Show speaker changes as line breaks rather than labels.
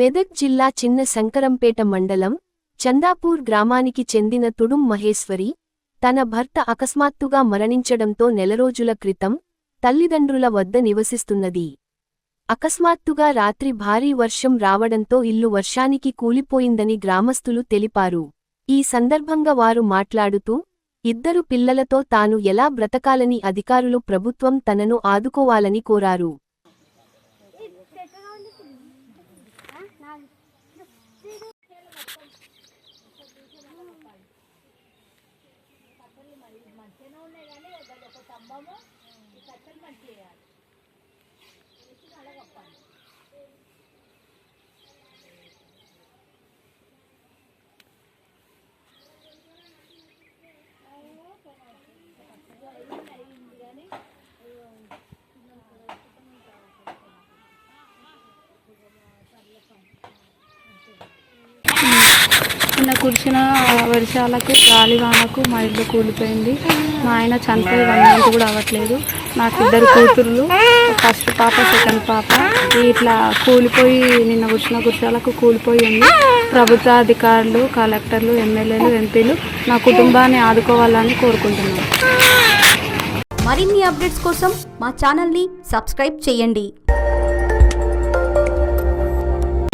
మెదక్ జిల్లా చిన్న శంకరంపేట మండలం చందాపూర్ గ్రామానికి చెందిన తుడుం మహేశ్వరి తన భర్త అకస్మాత్తుగా మరణించడంతో నెలరోజుల క్రితం తల్లిదండ్రుల వద్ద నివసిస్తున్నది. అకస్మాత్తుగా రాత్రి భారీ వర్షం రావడంతో ఇల్లు వర్షానికి కూలిపోయిందని గ్రామస్తులు తెలిపారు. ఈ సందర్భంగా వారు మాట్లాడుతూ ఇద్దరు పిల్లలతో తాను ఎలా బ్రతకాలని అధికారులు ప్రభుత్వం తనను ఆదుకోవాలని కోరారు.
కట్టెలు మంచిగానే ఉన్నాయి కానీ దాని ఒక స్తంభము ఈ కట్టెలు మంచి చేయాలి వేసి అడగప్పాలి అడిగింది కానీ సర్లే
నిన్న కురిసిన వర్షాలకు గాలివానకు మా ఇల్లు కూలిపోయింది. మా ఆయన చనిపోయి వన్ మంత్ కూడా అవ్వట్లేదు. నాకు ఇద్దరు కూతుర్లు ఫస్ట్ పాప సెకండ్ పాప. ఇట్లా కూలిపోయి నిన్న కురిసిన వర్షాలకు కూలిపోయి ఉంది. ప్రభుత్వ అధికారులు కలెక్టర్లు ఎమ్మెల్యేలు ఎంపీలు నా కుటుంబాన్ని ఆదుకోవాలని కోరుకుంటున్నాను.
మరిన్ని అప్డేట్స్ కోసం మా ఛానల్ని సబ్స్క్రైబ్ చేయండి.